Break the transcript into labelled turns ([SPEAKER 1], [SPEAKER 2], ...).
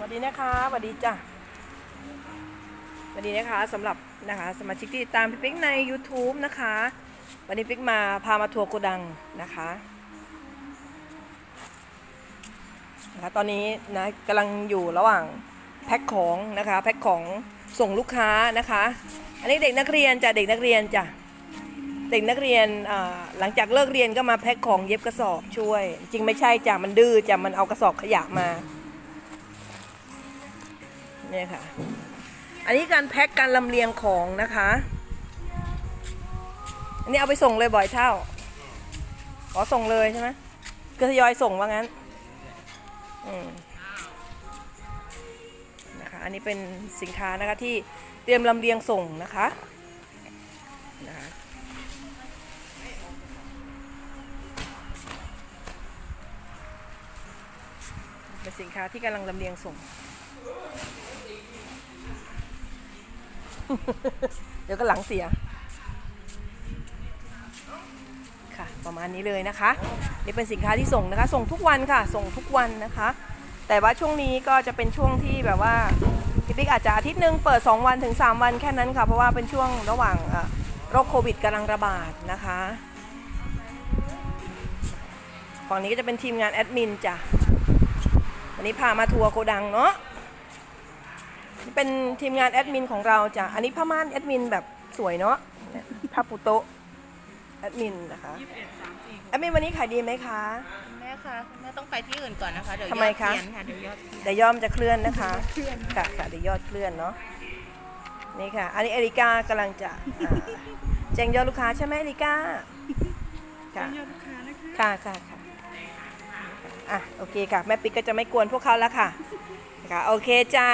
[SPEAKER 1] สวัสดีนะคะสวัสดีจ้ะสวัสดีนะคะสำหรับนะคะสมาชิกที่ตามพี่ปิ๊กใน YouTube นะคะ วันนี้ปิ๊กมาพามาทัวร์โกดังนะคะนะคะตอนนี้นะกำลังอยู่ระหว่างแพ็คของนะคะแพ็คของส่งลูกค้านะคะ อันนี้เด็กนักเรียนจ้ะเด็กนักเรียนจ้ะเด็กนักเรียนอ่าหลังจากเลิกเรียนก็มาแพ็คของเย็บกระสอบช่วย จริงไม่ใช่จ้ะมันดื้อจ้ะมันเอากระสอบขยะมา เนี่ยค่ะ อันนี้การแพ็คการลำเลียงของนะคะ อันนี้เอาไปส่งเลยบ่อยเท่า ขอส่งเลยใช่ไหมก็ทยอยส่งว่างั้น อืมนะคะ อันนี้เป็นสินค้านะคะที่เตรียมลำเลียงส่งนะคะนะคะเป็นสินค้าที่กำลังลำเลียงส่ง เดี๋ยวก็หลังเสีย ค่ะ ประมาณนี้เลยนะคะ นี่เป็นสินค้าที่ส่งนะคะ ส่งทุกวันค่ะ ส่งทุกวันนะคะ แต่ว่าช่วงนี้ก็จะเป็นช่วงที่แบบว่าพี่ปิ๊กอาจจะอาทิตย์หนึ่งเปิด 2 วันถึง 3 วันแค่นั้นค่ะ เพราะว่าเป็นช่วงระหว่างโรคโควิดกำลังระบาดนะคะฝั่งนี้ก็จะเป็นทีมงานแอดมินจ้ะ วันนี้พามาทัวร์โกดังเนาะ เป็นทีมงานแอดมินของเราจ้ะอันนี้ผ้าม่านแอดมินแบบสวยเนาะเนี่ยผ้าปูโต๊ะแอดมินนะคะแอดมินวันนี้ขายดีไหมคะ
[SPEAKER 2] คุณแม่คะคุณแม่ต้องไปที่อื่นก่อนนะคะ เดี๋ยว
[SPEAKER 1] ทำไม
[SPEAKER 2] ยอด
[SPEAKER 1] คะ
[SPEAKER 2] เปลี่ยนค่ะเดี๋ยวยอดเปลี่ยน
[SPEAKER 1] เดี๋ยวยอมจะเคลื่อนนะคะค่ะค่ะเดี๋ยวยอดเคลื่อนเนาะนี่ค่ะ อันนี้เอริกากำลังจะอ่าแจ้งยอดลูกค้าใช่ไหมเอริกาค่ะค่ะค่ะค่ะอะโอเคค่ะ แม่ปิ๊กก็จะไม่กวนพวกเขาแล้วค่ะค่ะโอเคจ้า